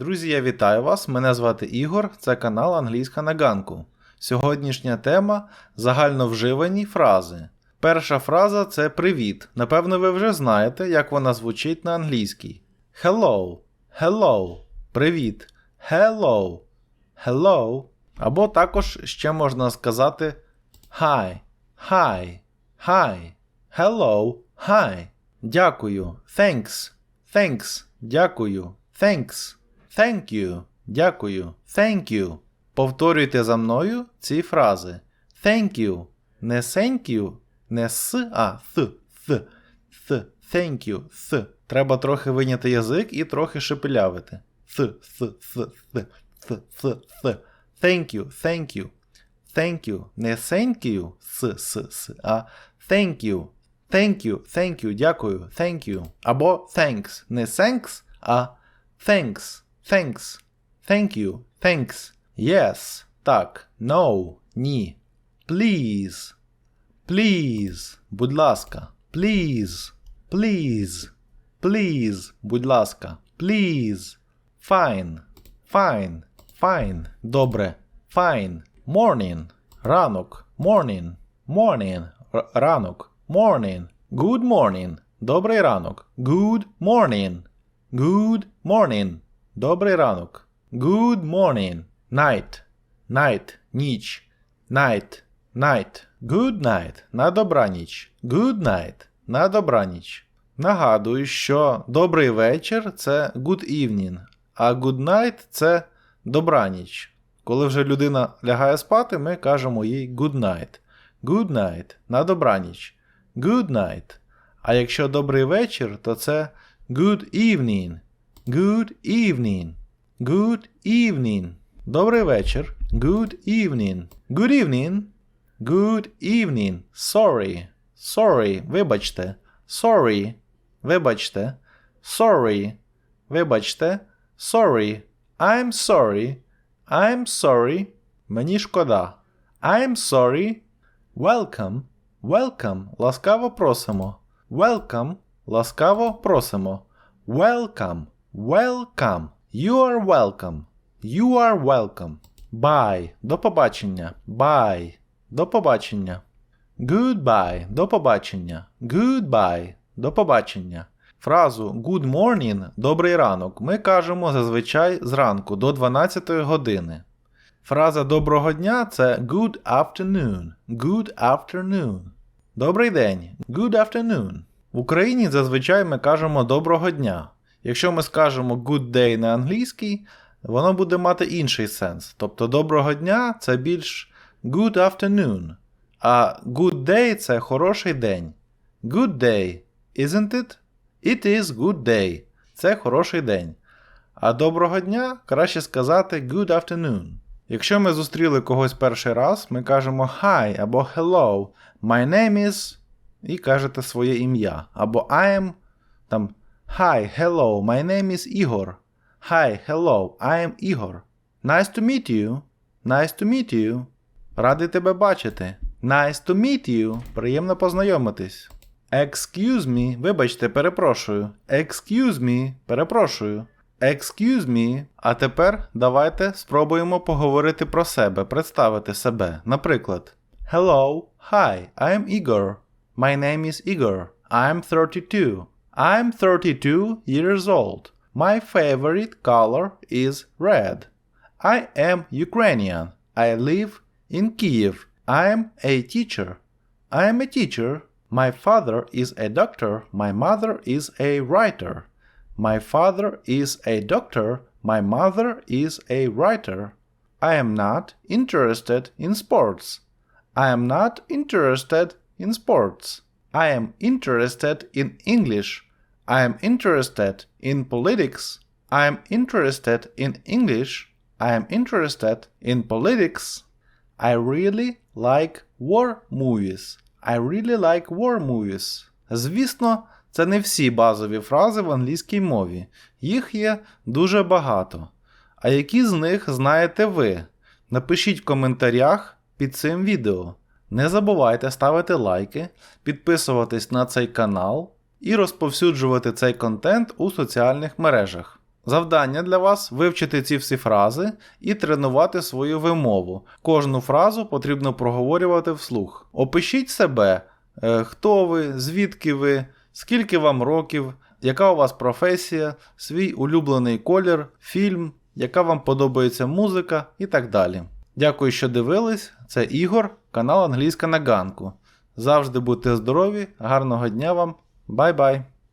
Друзі, я вітаю вас! Мене звати Ігор, це канал Англійська на ганку. Сьогоднішня тема загальновживані фрази. Перша фраза це привіт. Напевно, ви вже знаєте, як вона звучить на англійській. Hello, hello, привіт. Hello, hello. Або також ще можна сказати hi, hi, hi, hello, hi. Дякую. Thanks. Thanks. Дякую. Thanks. Thank you. Дякую. Thank you. Повторюйте за мною ці фрази. Thank you. Не thank you. Не с, а th, th, th, thank you, th. Треба трохи виняти язик і трохи шепелявити. Th, th, th, th, th, th, th. Thank you, thank you. Thank you. Не thank you, с, с, с, а thank you. Thank you, thank you, дякую, thank you. Або thanks. Не thanks, а thanks. thanks, thank you, thanks. Yes, так, no, ні. Please, please, будь ласка. Please, please, please, будь ласка. Please. Fine, fine, fine. Добре. Fine. Morning. Ранок. Morning. Morning. Р- ранок. Morning. Good morning. Добрий ранок. Good morning. Good morning. Добрий ранок. Good morning. Night. Night. Ніч. Night. Night. Good night. На добраніч. Good night. На добраніч. Нагадую, що добрий вечір це good evening, а good night це добраніч. Коли вже людина лягає спати, ми кажемо їй good night. Good night. На добраніч. Good night. А якщо добрий вечір, то це good evening. Good evening. Good evening. Добрий вечір. Good evening. Good evening. Good evening. Sorry. Sorry. Вибачте. Sorry. Вибачте. Sorry. Вибачте. Sorry. I'm sorry. I'm sorry. Мені шкода. I'm sorry. Welcome. Welcome. Ласкаво просимо. Welcome. Ласкаво просимо. Welcome. Welcome. You are welcome. You are welcome. Bye. До побачення. Bye. До побачення. Goodbye. До побачення. Goodbye. До побачення. Фразу Good morning добрий ранок ми кажемо зазвичай зранку до 12 години. Фраза доброго дня це good afternoon. Good afternoon. Добрий день. Good afternoon. В Україні зазвичай ми кажемо доброго дня. Якщо ми скажемо good day на англійській, воно буде мати інший сенс. Тобто доброго дня це більш good afternoon. А good day це хороший день. Good day, isn't it? It is good day. Це хороший день. А доброго дня краще сказати good afternoon. Якщо ми зустріли когось перший раз, ми кажемо hi або hello. My name is і кажете своє ім'я. Або I am там Hi, hello, my name is Igor. Hi, hello, I am Igor. Nice to meet you. Nice to meet you. Радий тебе бачити. Nice to meet you. Приємно познайомитись. Excuse me, вибачте, перепрошую. Excuse me, перепрошую. Excuse me. А тепер давайте спробуємо поговорити про себе, представити себе. Наприклад, Hello, hi, I'm Igor. My name is Igor. I'm 32. I'm 32 years old. My favorite color is red. I am Ukrainian. I live in Kiev. I'm a teacher. I'm a teacher. My father is a doctor. My mother is a writer. My father is a doctor. My mother is a writer. I am not interested in sports. I am not interested in sports. I am interested in English. I am interested in politics. I am interested in English. I am interested in politics. I really like war movies. I really like war movies. Звісно, це не всі базові фрази в англійській мові. Їх є дуже багато. А які з них знаєте ви? Напишіть в коментарях під цим відео. Не забувайте ставити лайки, підписуватись на цей канал і розповсюджувати цей контент у соціальних мережах. Завдання для вас вивчити ці всі фрази і тренувати свою вимову. Кожну фразу потрібно проговорювати вслух. Опишіть себе, е, хто ви, звідки ви, скільки вам років, яка у вас професія, свій улюблений колір, фільм, яка вам подобається музика і так далі. Дякую, що дивились. Це Ігор, канал Англійська на Ганку. Завжди будьте здорові, гарного дня вам, Bye bye.